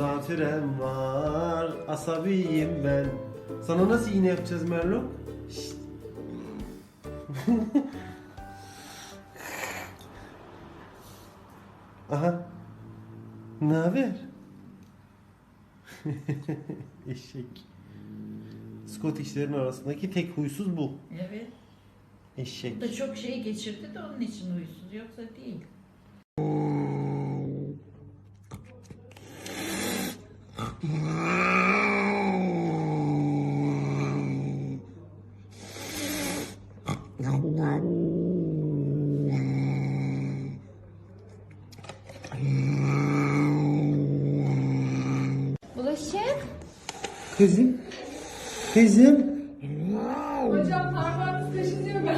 Zatürrem var, asabiyim ben. Sana nasıl iğne yapacağız Merlo? Şşt. Aha. Ne haber? Eşek. Scottish'lerin arasındaki tek huysuz bu. Evet. Eşek. Bu da çok şey geçirdi de onun için huysuz. Yoksa değil. Bulaşık. Kızım. Kızım. Hocam parmağınız kaşınıyor ben.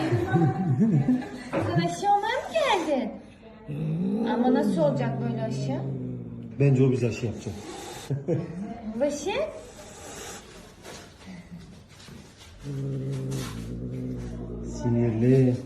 Sen aşı olmaya mı geldin? Ama nasıl olacak böyle aşı? Bence o bize aşı yapacak. Bulaşık. Sinirli.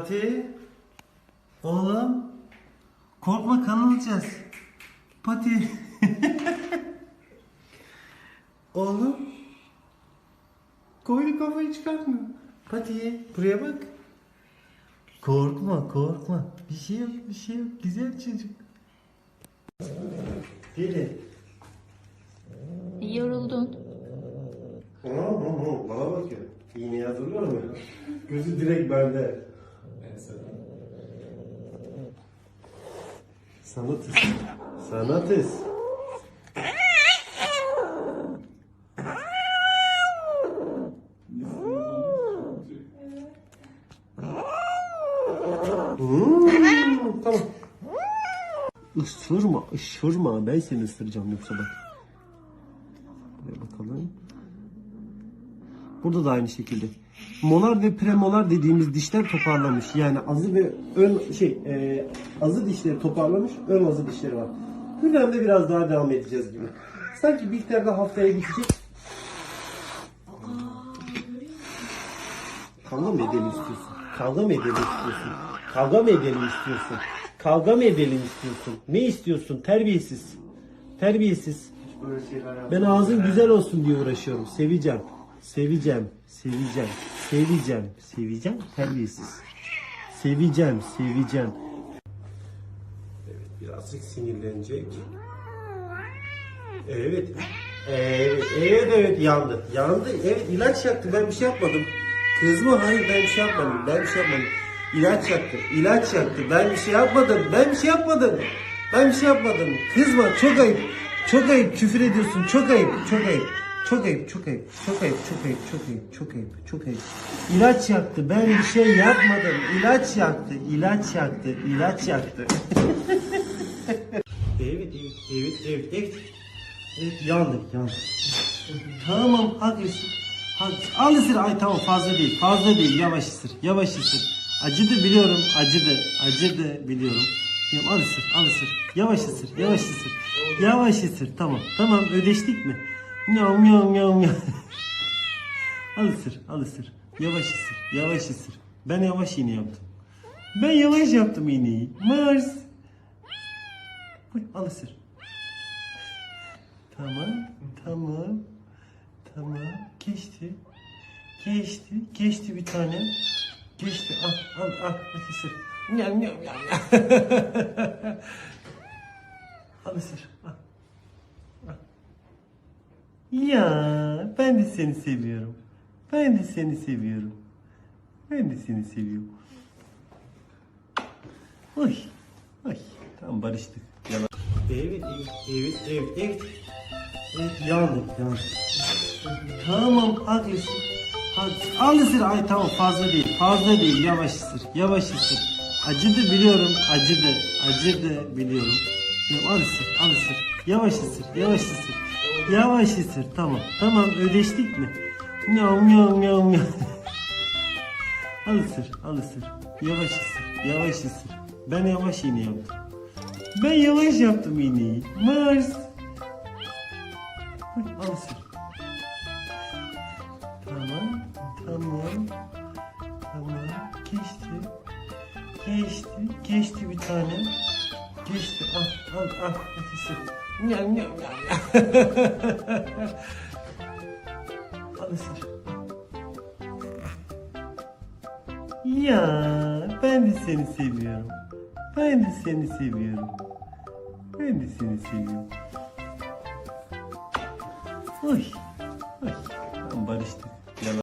Pati. Oğlum. Korkma kan alacağız. Pati. Oğlum. Koydu kafayı çıkartma. Pati buraya bak. Korkma korkma. Bir şey yok bir şey yok. Güzel çocuk. Deli. Yoruldun. Bana bak ya. İğneyi hazırlıyor mu? Gözü direkt bende. Sanatız. Sanatız. Hmm, tamam. Isırma, ısırma. Ben seni ısıracağım yoksa bak. Buraya bakalım. Burada da aynı şekilde. Molar ve premolar dediğimiz dişler toparlamış. Yani azı ve ön şey e, azı dişleri toparlamış, ön azı dişleri var. Hürrem'de biraz daha devam edeceğiz gibi. Sanki Bihter'de haftaya bitecek. Kavga mı edelim istiyorsun? Kavga mı edelim istiyorsun? Kavga mı edelim istiyorsun? Kavga mı edelim istiyorsun? Ne istiyorsun? Terbiyesiz. Terbiyesiz. Ben ağzın güzel olsun diye uğraşıyorum. Seveceğim. Seveceğim. Seveceğim. Seveceğim. Seveceğim. Terbiyesiz. Seveceğim. Seveceğim. Evet birazcık sinirlenecek. Evet. Evet, evet, evet yandı. Yandı. Evet ilaç yaktı. Ben bir şey yapmadım. Kızma hayır ben bir şey yapmadım. Ben bir şey yapmadım. İlaç yaktı. İlaç yaktı. Ben bir şey yapmadım. Ben bir şey yapmadım. Ben bir şey yapmadım. Kızma çok ayıp. Çok ayıp küfür ediyorsun. Çok ayıp. Çok ayıp. Çok ayıp, çok ayıp, çok ayıp, çok ayıp, çok ayıp, çok ayıp, çok ayıp. İlaç yaktı. Ben bir şey yapmadım. İlaç yaktı, ilaç yaktı, ilaç yaktı. evet, evet, evet, evet, evet. Evet, yandık, yandık. Tamam, haklısın. Haklısın. Al ısır. Ay tamam fazla değil, fazla değil. Yavaş ısır, yavaş ısır. Acıdı biliyorum, acıdı, acıdı biliyorum. Ya, al ısır, al ısır. Yavaş ısır, yavaş ısır. Yavaş ısır, tamam. Tamam, ödeştik mi? Nyam nyam nyam nyam. al ısır, al ısır. Yavaş ısır, yavaş ısır. Ben yavaş iğne yaptım. Ben yavaş yaptım iğneyi. Mars. Al ısır. Tamam, tamam. Tamam, geçti. Geçti, geçti bir tane. Geçti, al, al, al, al ısır. Nyam nyam nyam. al ısır, al. Ya ben de seni seviyorum. Ben de seni seviyorum. Ben de seni seviyorum. Oy. Oy. Tamam barıştık. Yalan. Evet, evet, evet, evet, evet. Yandık, yandık. Tamam, haklısın. Al ısır. Ay tamam fazla değil, fazla değil. Yavaş ısır, yavaş ısır. Acıdı biliyorum, acıdı, acıdı biliyorum. Al ısır, al ısır. Yavaş ısır, yavaş ısır. Yavaş ısır, tamam. Tamam, ödeştik mi? Nyam nyam nyam nyam. Al ısır, al ısır. Yavaş ısır, yavaş ısır. Ben yavaş iğne yaptım. Ben yavaş yaptım iğneyi. Mars. Al ısır. Tamam, tamam. Tamam, geçti. Geçti, geçti bir tane. Geçti, al, al, al. Isır. Nyam, nyam, nyam, al. Ya ben de seni seviyorum. Ben de seni seviyorum. Ben de seni seviyorum. Oy. Oy. Barıştık.